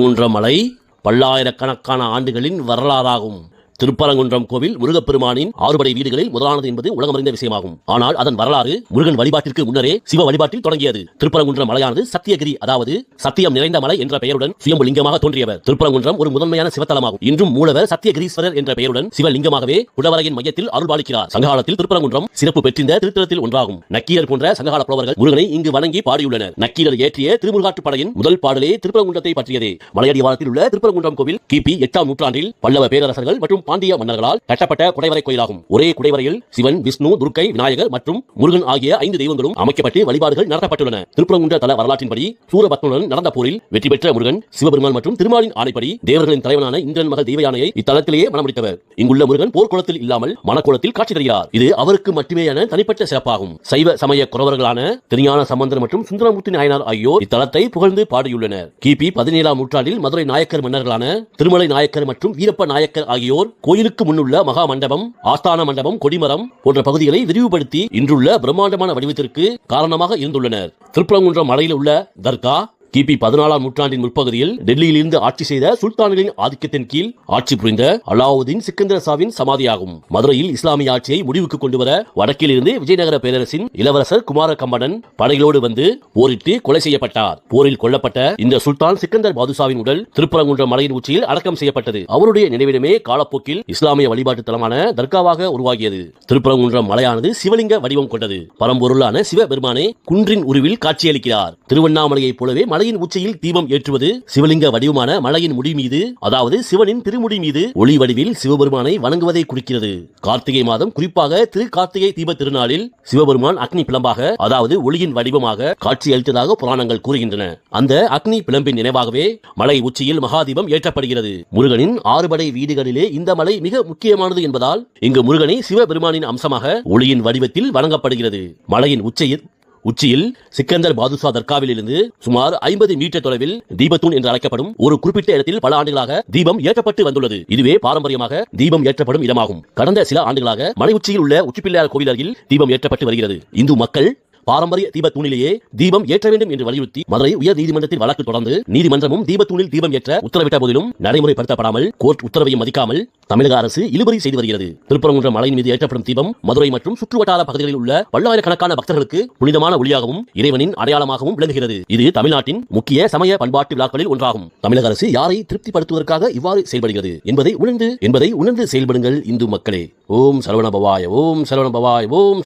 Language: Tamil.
மூன்றமலை மலை பல்லாயிரக்கணக்கான ஆண்டுகளின் வரலாறாகும். திருப்பரங்குன்றம் கோவில் முருகப்பெருமானின் ஆறுபடை வீடுகளில் முதலானது என்பது உலகமறிந்த விஷயமாகும். ஆனால் அதன் வரலாறு முருகன் வழிபாட்டிற்கு முன்னரே சிவ வழிபாட்டில் தொடங்கியது. திருப்பரங்குன்றம் மலையானது சத்தியகிரி அதாவது சத்தியம் நிறைந்த மலை என்ற பெயருடன் சுயம்புலிங்கமாக தோன்றியவர். திருப்பரங்குன்றம் ஒரு முதன்மையான சிவத்தலமாகும். இன்றும் மூலவர் சத்தியகிரீஸ்வரர் என்ற பெயருடன் சிவலிங்கமாகவே குடவரையின் மையத்தில் அருள்பாலிக்கிறார் சங்ககாலத்தில் திருப்பரங்குன்றம் சிறப்பு பெற்றிருந்த திருத்தலத்தில் ஒன்றாகும். நக்கீரர் போன்ற சங்ககால புலவர்கள் முருகனை இங்கு வணங்கி பாடியுள்ளனர். நக்கீரர் இயற்றிய திருமுருகாற்று படையின் முதல் பாடலே திருப்பரங்குன்றத்தை பற்றியதே. மலையடிவாரத்தில் உள்ள திருப்பரங்குன்றம் கோவில் கிபி எட்டாம் நூற்றாண்டில் பல்லவ பேரரசர்கள் மற்றும் பாண்டிய மன்னர்களால் கட்டப்பட்ட குடைவரை கோயிலாகும். ஒரே குடைவரையில் சிவன் விஷ்ணு துர்க்கை விநாயகர் மற்றும் முருகன் ஆகிய ஐந்து தெய்வங்களும் அமைக்கப்பட்டு வழிபாடுகள் நடத்தப்பட்டுள்ளன. திருப்பரங்குன்ற தல வரலாற்றின்படி சூரபத்மனுடன் நடந்த போரில் வெற்றி பெற்ற முருகன் சிவபெருமான் மற்றும் திருமாலின் ஆணைப்படி தேவர்களின் தலைவனான இந்திரன் மகள் தெய்வயானையை இத்தலத்திலேயே மனமுடித்தவர் இங்குள்ள முருகன் போர்க்குளத்தில் இல்லாமல் மனக்குளத்தில் காட்சி தருகிறார். இது அவருக்கு மட்டுமேயான தனிப்பட்ட சிறப்பாகும். சைவ சமய குறவர்களான திருஞான சம்பந்தர் மற்றும் சுந்தரமூர்த்தி நாயனார் ஆகியோர் இத்தலத்தை புகழ்ந்து பாடியுள்ளனர். கிபி பதினேழாம் நூற்றாண்டில் மதுரை நாயக்கர் மன்னர்களான திருமலை நாயக்கர் மற்றும் வீரப்ப நாயக்கர் ஆகியோர் கோயிலுக்கு முன்னுள்ள மகா மண்டபம் ஆஸ்தான மண்டபம் கொடிமரம் போன்ற பகுதிகளை விரிவுபடுத்தி இன்றுள்ள பிரம்மாண்டமான வடிவத்திற்கு காரணமாக இருந்துள்ளனர். திருப்பரங்குன்றம் மலையில் உள்ள தர்கா கிபி பதினாலாம் நூற்றாண்டின் முற்பகுதியில் டெல்லியில் இருந்து ஆட்சி செய்த சுல்தான்களின் ஆதிக்கத்தின் கீழ் ஆட்சி புரிந்த அலாவுதீன் சிக்கந்தர சாவின் சமாதியாகும். மதுரையில் இஸ்லாமிய ஆட்சியை முடிவுக்கு கொண்டு வர வடக்கில் இருந்து விஜயநகர பேரரசின் இளவரசர் குமார கம்பனன் படைகளோடு வந்து போரிட்டு கொலை செய்யப்பட்டார். போரில் கொல்லப்பட்ட இந்த சுல்தான் சிக்கந்தர் பாதுஷாவின் உடல் திருப்பரங்குன்ற மலையின் உச்சியில் அடக்கம் செய்யப்பட்டது. அவருடைய நினைவிடமே காலப்போக்கில் இஸ்லாமிய வழிபாட்டு தலமான தர்காவாக உருவாகியது. திருப்பரங்குன்ற மலையானது சிவலிங்க வடிவம் கொண்டது. பரம்பொருளான சிவபெருமானே குன்றின் உருவில் காட்சியளிக்கிறார். திருவண்ணாமலையைப் போலவே மலை மலையின் உச்சியில் தீபம் ஏற்றுவது சிவலிங்க வடிவமான மலையின் முடி மீது அதாவது சிவனின் திருமுடி மீது ஒளி வடிவில் சிவபெருமானை வணங்குவதை குறிக்கிறது. கார்த்திகை மாதம் குறிப்பாக திரு கார்த்திகை தீப திருநாளில் சிவபெருமான் அக்னி பிளம்பாக அதாவது ஒளியின் வடிவமாக காட்சியளித்ததாக புராணங்கள் கூறுகின்றன. அந்த அக்னி பிளம்பின் நினைவாகவே மலை உச்சியில் மகாதீபம் ஏற்றப்படுகிறது. முருகனின் ஆறுபடை வீடுகளிலே இந்த மலை மிக முக்கியமானது என்பதால் இங்கு முருகனை சிவபெருமானின் அம்சமாக ஒளியின் வடிவத்தில் வணங்கப்படுகிறது. மலையின் உச்சியில் உச்சியில் சிக்கந்தர் பாதுஷா தர்காவில் இருந்து சுமார் ஐம்பது மீட்டர் தொலைவில் தீபத்தூண் என்று அழைக்கப்படும் ஒரு குறிப்பிட்ட இடத்தில் பல ஆண்டுகளாக தீபம் ஏற்றப்பட்டு வந்துள்ளது. இதுவே பாரம்பரியமாக தீபம் ஏற்றப்படும் இடமாகும். கடந்த சில ஆண்டுகளாக மலை உச்சியில் உள்ள உச்சிப்பிள்ளையார் கோவில் அருகில் தீபம் ஏற்றப்பட்டு வருகிறது. இந்து மக்கள் பாரம்பரிய தீபத்தூணிலேயே தீபம் ஏற்ற வேண்டும் என்று வலியுறுத்தி மதுரை உயர் நீதிமன்றத்தில் வழக்கு தொடர்ந்து நீதிமன்றமும் தீபத்தூணில் தீபம் ஏற்ற உத்தரவிட்ட போதிலும் நடைமுறைப்படுத்தப்படாமல் கோர்ட் உத்தரவையும் மதிக்காமல் தமிழக அரசு இழுபறி செய்து வருகிறது. திருப்பரங்குன்றம் மலையின் மீது ஏற்றப்படும் தீபம் மதுரை மற்றும் சுற்றுவட்டார பகுதிகளில் உள்ள பல்லாயிரக்கணக்கான பக்தர்களுக்கு புனிதமான ஒளியாகவும் இறைவனின் அடையாளமாகவும் விளங்குகிறது. இது தமிழ்நாட்டின் முக்கிய சமய பண்பாட்டு விழாக்களில் ஒன்றாகும். தமிழக அரசு யாரை திருப்திப்படுத்துவதற்காக இவ்வாறு செயல்படுகிறது? என்பதை உணர்ந்து என்பதை உணர்ந்து செயல்படுங்கள் இந்து மக்களே. ஓம் சரவண பவாய் ஓம் சரவண பவாய் ஓம்